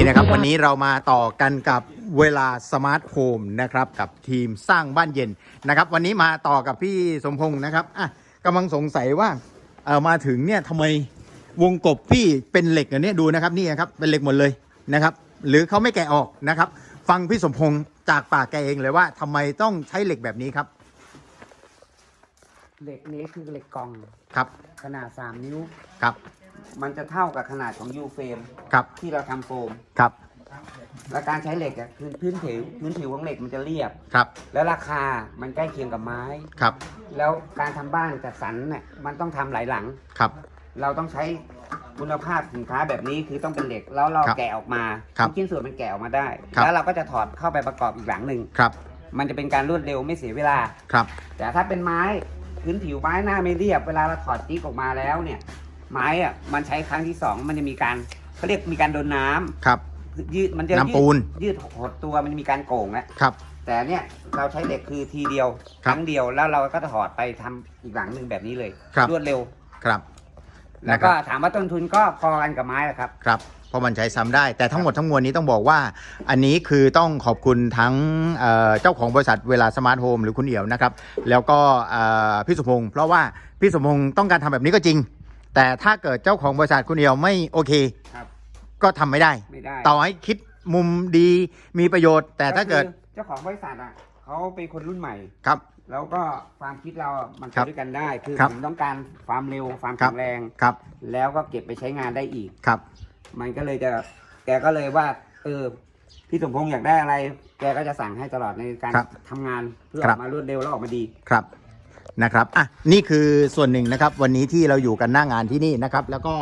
นี่นะครับ วันนี้เรามาต่อกันกับเวลาสมาร์ทโฮมนะครับ กับทีมสร้างบ้านเย็นนะครับ วันนี้มาต่อกับพี่สมพงศ์นะครับอะกำลังสงสัยว่าเออมาถึงเนี่ยทำไมวงกบพี่เป็นเหล็กอันเนี้ยดูนะครับนี่นะครับเป็นเหล็กหมดเลยนะครับ หรือเขาไม่แกะออกนะครับ ฟังพี่สมพงศ์จากปากแกเองเลยว่าทำไมต้องใช้เหล็กแบบนี้ครับเหล็กนี้คือเหล็กกล่อง ครับ ขนาด 3 นิ้ว ครับ มันจะเท่ากับขนาดของยูเฟรมครับที่เราทำโฟม ครับและการใช้เหล็กอะคือพื้นผิวพื้นผิวของเหล็กมันจะเรียบ ครับและราคามันใกล้เคียงกับไม้ ครับแล้วการทำบ้านจัดสรรเนี่ยมันต้องทำหลายหลัง ครับ เราต้องใช้คุณภาพสินค้าแบบนี้คือต้องเป็นเหล็กแล้วเราครับแกะออกมาครับทุกชิ้นส่วนมันแกะออกมาได้ ครับ แล้วเราก็จะถอดเข้าไปประกอบอีกหลังหนึ่งครับมันจะเป็นการรวดเร็วไม่เสียเวลา ครับ แต่ถ้าเป็นไม้พื้นผิวไม้หน้าไม่เรียบ เวลาเราถอดจิ๊กออกมาแล้วเนี่ย ไม้อะมันใช้ครั้งที่สองมันจะมีการเขาเรียกมีการโดนน้ำครับ ยืดมันจะน้ำปูนยืดยืดหดตัวมันจะมีการโก่งแล้วครับ แต่เนี่ยเราใช้เหล็กคือทีเดียวคครับรั้งเดียวแล้วเราก็ถอดไปทำอีกหลังหนึ่งแบบนี้เลยครับรวดเร็ว ครับแล้วก็ถามว่าต้นทุนก็พอกันกับไม้แหละครับ ครับเพราะมันใช้ซ้ำได้ แต่ทั้งหมดทั้งมวลนี้ต้องบอกว่า อันนี้คือต้องขอบคุณทั้งเอ่อเจ้าของบริษัทเวลาสมาร์ทโฮมหรือคุณเอี่ยวนะครับ แล้วก็เอ่อพี่สมพงศ์เพราะว่าพี่สมพงศ์ต้องการทำแบบนี้ก็จริง แต่ถ้าเกิดเจ้าของบริษัทคุณเอี่ยวไม่โอเค ครับ ก็ทำไม่ได้ ไม่ได้ต่อให้คิดมุมดีมีประโยชน์ แต่ถ้าเกิดคือเจ้าของบริษัทอะเขาเป็นคนรุ่นใหม่ ครับ แล้วก็ความคิดเราอะมันคไปรับด้วยกันได้ คือครับผมต้องการความเร็วความครัแข็บงแรง ครับแล้วก็เก็บไปใช้งานได้อีก ครับ มันก็เลยจะแกก็เลยว่า เออพี่สมพงษ์อยากได้อะไร แกก็จะสั่งให้ตลอดในการครับทำงานเพื่อคอรัอบกมารวดเร็วแล้วออกมาดี ครับ นะครับอะนี่คือส่วนหนึ่งนะครับ วันนี้ที่เราอยู่กันหน้างานที่นี่นะครับ แล้วก็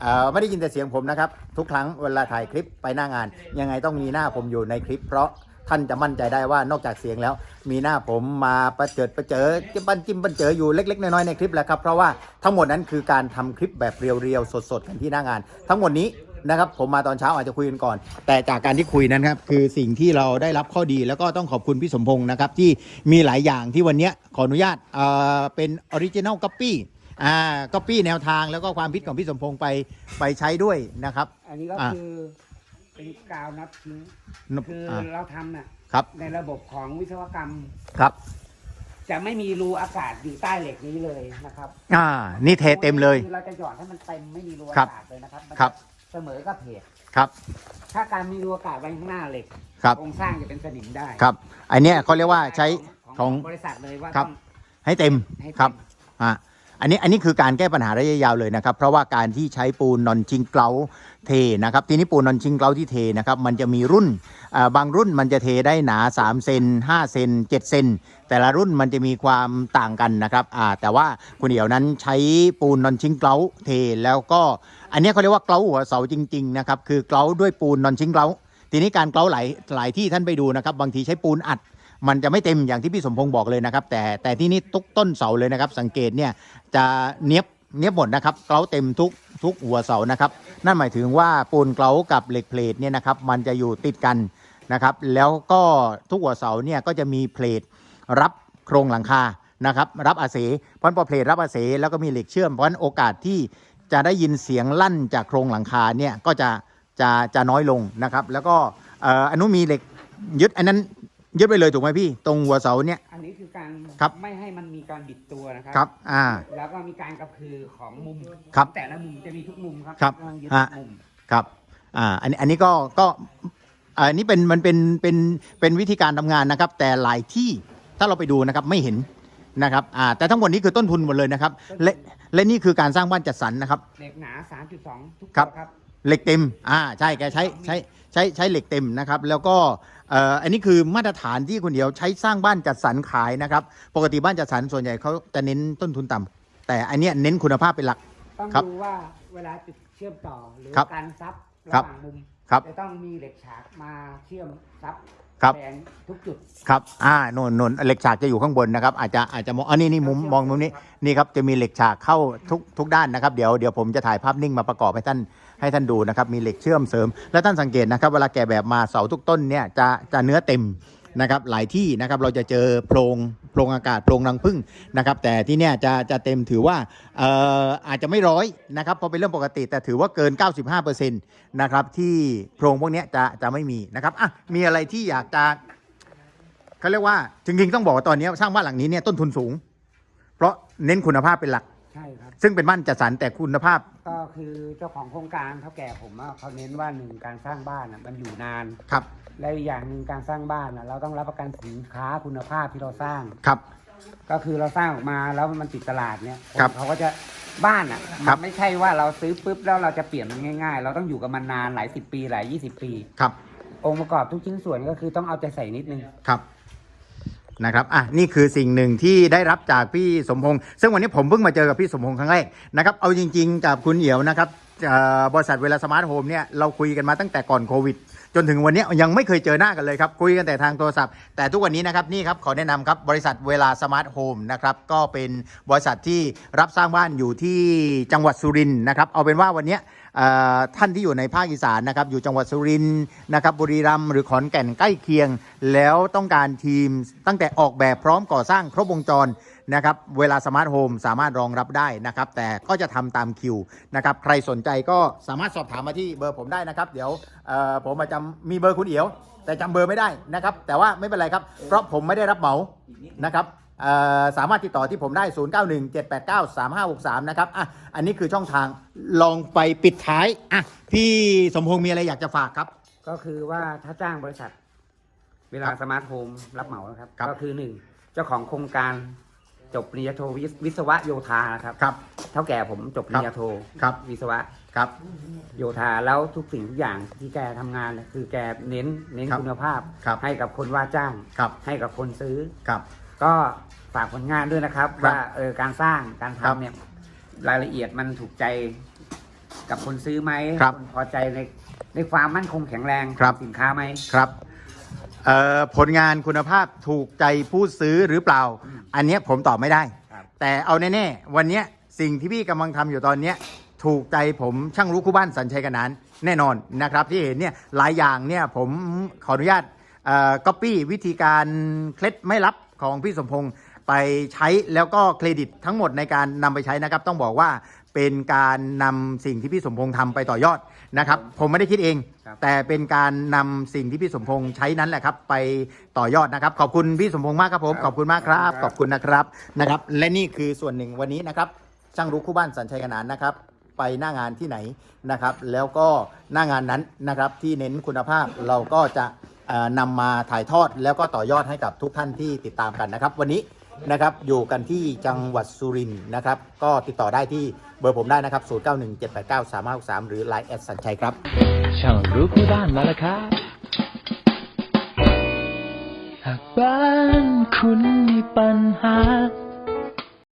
เอ่อไม่ได้ยินแต่เสียงผมนะครับ ทุกครั้งเวลาถ่ายคลิปไปหน้างาน ยังไงต้องมีหน้าผมอยู่ในคลิป เพราะท่านจะมั่นใจได้ว่านอกจากเสียงแล้ว มีหน้าผมมาประเจิดประเจอจิ้มปันจิ้มปันเจออยู่เล็กๆน้อยๆในคลิปแหล้วครับเพราะว่าทั้งหมดนั้นคือการทำคลิปแบบเรียวๆสดๆกันที่หน้างาน ทั้งหมดนี้ นะครับ ผมมาตอนเช้าอาจจะคุยกันก่อน แต่จากการที่คุยนั้นครับคือสิ่งที่เราได้รับข้อดีแล้วก็ต้องขอบคุณพี่สมพงศ์นะครับที่มีหลายอย่างที่วันเนี้ยขออนุญาตเอ่อเป็นออริจินัลก๊อปปี้อ่าก๊อปปี้แนวทางแล้วก็ความคิดของพี่สมพงศ์ไปไปใช้ด้วยนะครับ อันนี้ก็อะคือเป็นกาวนับทิ้งนบคืออ่าเราทำน่ะครับ ในระบบของวิศวกรรม ครับจะไม่มีรูอากาศอยู่ใต้เหล็กนี้เลยนะครับอ่านี่เทเต็มเลย คือเราจะหยอดให้มันเต็มไม่มีรูอาครับกาศเลยนะครับมันครับ เสมอกับเพจครับ ถ้าการมีรูอากาศไว้ข้างหน้าเหล็กครับ โครงสร้างจะเป็นสนิมได้ครับ อันเนี้ยเขาเรียกว่าใช้ของของบริษัทเลยว่าครับ ต้องให้เต็มให้เต็ม ครับอ่า อันนี้อันนี้คือการแก้ปัญหาระยะยาวเลยนะครับ เพราะว่าการที่ใช้ปูนนอนชิงเกลาเทนะครับ ทีนี้ปูนนอนชิงเกลาที่เทนะครับ มันจะมีรุ่นบางรุ่นมันจะเทได้หนา 3 เซน5 เซน7 เซนแต่ละรุ่นมันจะมีความต่างกันนะครับแต่ว่าคุณเดี่ยวนั้นใช้ปูนนอนชิงเกลาเทแล้วก็อันนี้เขาเรียกว่าเกลาหัวเสาจริงๆนะครับคือเกลาด้วยปูนนอนชิงเกลาทีนี้การเกลาหลายหลายที่ท่านไปดูนะครับ บางทีใช้ปูนอัด มันจะไม่เต็มอย่างที่พี่สมพงศ์บอกเลยนะครับ แต่แต่ที่นี่ทุกต้นเสาเลยนะครับ สังเกตเนี่ยจะเนียบเนียบหมดนะครับเกลาเต็มทุกทุกหัวเสานะครับ นั่นหมายถึงว่าปูนเกลากับเหล็กเพลทเนี่ยนะครับมันจะอยู่ติดกันนะครับ แล้วก็ทุกหัวเสาเนี่ยก็จะมีเพลทรับโครงหลังคานะครับรับอาเสเพราะพอเพลทรับอาเสแล้วก็มีเหล็กเชื่อมเพราะฉะนั้นโอกาสที่จะได้ยินเสียงลั่นจากโครงหลังคาเนี่ยก็จะจะจะน้อยลงนะครับ แล้วก็อนุมีเหล็กยึดอันนั้น ยึดไปเลยถูกไหมพี่ ตรงหัวเสาเนี่ย อันนี้คือการครับ ไม่ให้มันมีการบิดตัวนะครัครับ อ่า แล้วก็มีการกระพือของมุมครับแต่ละมุมจะมีทุกมุมครับครับต้องยึดฮะทุกมุมครับ อ่า อันนี้ อันนี้ก็ ก็อ่าอันนี้เป็น มันเป็น เป็น เป็นวิธีการทำงานนะครับ แต่หลายที่ ถ้าเราไปดูนะครับ ไม่เห็นนะครับ อ่า แต่ทั้งหมดนี้คือต้นทุนหมดเลยนะครับ และ และนี่คือการสร้างบ้านจัดสรรนะครับ เหล็กหนา 3.2 ทุกครับตัวครับ เหล็กเต็ม อ่า ใช่ แกใช้ ใช้ ใช้ ใช้เหล็กเต็มนะครับ แล้วก็เอ่ออันนี้คือมาตรฐานที่คุณเดียวใช้สร้างบ้านจัดสรรขายนะครับ ปกติบ้านจัดสรรส่วนใหญ่เขาจะเน้นต้นทุนต่ำแต่อันเนี้ยเน้นคุณภาพเป็นหลัก ต้องครับดูว่าเวลาจุดเชื่อมต่อหรือครับการซับครัระบหว่างมุมครับจะต้องมีเหล็กฉากมาเชื่อมซับครับ แทนทุกจุดครับอ่าโนนโนนเหล็กฉากจะอยู่ข้างบนนะครับ อาจจะอาจจะมองอันนี้นี่มุมมองมุมนี้นี่ครับจะมีเหล็กฉากเข้าทุกทุกด้านนะครับ เดี๋ยวเดี๋ยวผมจะถ่ายภาพนิ่งมาประกอบให้ท่าน ให้ท่านดูนะครับมีเหล็กเชื่อมเสริม และท่านสังเกตนะครับเวลาแกะแบบมาเสาทุกต้นเนี่ยจะจะเนื้อเต็มนะครับหลายที่นะครับเราจะเจอโพรงโพรงอากาศโพรงรังผึ้งนะครับแต่ที่เนี่ยจะจะเต็มถือว่าเอ่ออาจจะไม่ร้อยนะครับเพราะเป็นเรื่องปกติแต่ถือว่าเกิน 95%นะครับที่โพรงพวกเนี้ยจะจะไม่มีนะครับอะมีอะไรที่อยากจะเขาเรียกว่าจริงๆต้องบอกว่าตอนนี้สร้างบ้านหลังนี้เนี่ยต้นทุนสูง เพราะเน้นคุณภาพเป็นหลัก ใช่ครับ ซึ่งเป็นบ้านจัดสรรแต่คุณภาพ ก็คือเจ้าของโครงการเท่าแก่ผมอะเขาเน้นว่าหนึ่งการสร้างบ้านอะมันอยู่นาน ครับ และอีกอย่างหนึ่งการสร้างบ้านอะเราต้องรับประกันสินค้าคุณภาพที่เราสร้าง ครับ ก็คือเราสร้างออกมาแล้วมันติดตลาดเนี่ยนครับเขาก็จะบ้านอะครัมับ นไม่ใช่ว่าเราซื้อปุ๊บแล้วเราจะเปลี่ยนมันง่าย ๆ เราต้องอยู่กับมันนานหลายสิบปีหลายยี่สิบปี ครับ องค์ประกอบทุกชิ้นส่วนก็คือต้องเอาใจใส่นิดนึง ครับ นะครับอะนี่คือสิ่งหนึ่งที่ได้รับจากพี่สมพงษ์ซึ่งวันนี้ผมเพิ่งมาเจอกับพี่สมพงษ์ครั้งแรกนะครับเอาจริงๆกับคุณเหี่ยวนะครับบริษัทเวลาสมาร์ทโฮมเนี่ยเราคุยกันมาตั้งแต่ก่อนโควิด จนถึงวันนี้ยังไม่เคยเจอหน้ากันเลยครับ คุยกันแต่ทางโทรศัพท์ แต่ทุกวันนี้นะครับนี่ครับขอแนะนำครับบริษัทเวลาสมาร์ทโฮมนะครับก็เป็นบริษัทที่รับสร้างบ้านอยู่ที่จังหวัดสุรินทร์นะครับเอาเป็นว่าวันนี้ ท่านที่อยู่ในภาคอีสานนะครับอยู่จังหวัดสุรินทร์นะครับบุรีรัมย์หรือขอนแก่นใกล้เคียง แล้วต้องการทีมตั้งแต่ออกแบบพร้อมก่อสร้างครบวงจรนะครับเวลาสมาร์ทโฮมสามารถรองรับได้นะครับ แต่ก็จะทำตามคิวนะครับใครสนใจก็สามารถสอบถามมาที่เบอร์ผมได้นะครับ เดี๋ยวผมมาจำมีเบอร์คุณเอียว แต่จำเบอร์ไม่ได้นะครับ แต่ว่าไม่เป็นไรครับ เพราะผมไม่ได้รับเหมานะครับ สามารถติดต่อที่ผมได้ 0917893563 นะครับอะอันนี้คือช่องทางลองไปปิดท้ายอะพี่สมพงษ์มีอะไรอยากจะฝากครับ ก็คือว่าถ้าจ้างบริษัท เวลาครับสมาร์ทโฮมรับเหมานะครับ ครับ ก็คือหนึ่งเจ้าของโครงการจบปริญญาโทวิศวิศวะโยธานะครับ ครับ เท่าแก่ผมจบปริญญาโทครับ วิศวะครับ โยธาแล้วทุกสิ่งทุกอย่างที่แกทำงานเนี่ยคือแกเน้นเน้นครับคุณภาพ ครับให้กับคนว่าจ้าง ครับให้กับคนซื้อ ครับ ก็ฝากผลงานด้วยนะครับ ครับว่าเออการสร้างการครับทำเนี่ยรายละเอียดมันถูกใจกับคนซื้อไหมครับนพอใจในในความมั่นคงแข็งแรงครับ ของสินค้าไหม ครับเอ่อผลงานคุณภาพถูกใจผู้ซื้อหรือเปล่า อืม อันเนี้ยผมตอบไม่ได้ ครับ แต่เอาแน่ๆ วันเนี้ยสิ่งที่พี่กำลังทำอยู่ตอนเนี้ยถูกใจผมช่างรู้คู่บ้านสัญชัยกันนานแน่นอนนะครับ ที่เห็นเนี่ยหลายอย่างเนี่ยผมขออนุญาตก๊อปปี้วิธีการเคล็ดไม่ลับ ของพี่สมพงษ์ไปใช้แล้วก็เครดิตทั้งหมดในการนำไปใช้นะครับ ต้องบอกว่าเป็นการนำสิ่งที่พี่สมพงษ์ทำไปต่อยอดนะครับ ผมไม่ได้คิดเอง ครับ แต่เป็นการนำสิ่งที่พี่สมพงษ์ใช้นั้นแหละครับ ไปต่อยอดนะครับ ขอบคุณพี่สมพงษ์มากครับผมขอบคุณมากครับ ขอบคุณนะครับนะครับ และนี่คือส่วนหนึ่งวันนี้นะครับ ช่างรู้คู่บ้านสัญชัยกันนานนะครับ ไปหน้างานที่ไหนนะครับ แล้วก็หน้างานนั้นนะครับที่เน้นคุณภาพเราก็จะเอ่อ นำมาถ่ายทอดแล้วก็ต่อยอดให้กับทุกท่านที่ติดตามกันนะครับ วันนี้นะครับอยู่กันที่จังหวัดสุรินทร์นะครับ ก็ติดต่อได้ที่เบอร์ผมได้นะครับ 0917893563 หรือ Line แอดสัญชัยครับช่างรู้คู่บ้านมาแล้วครับหากบ้านคุณมีปัญหา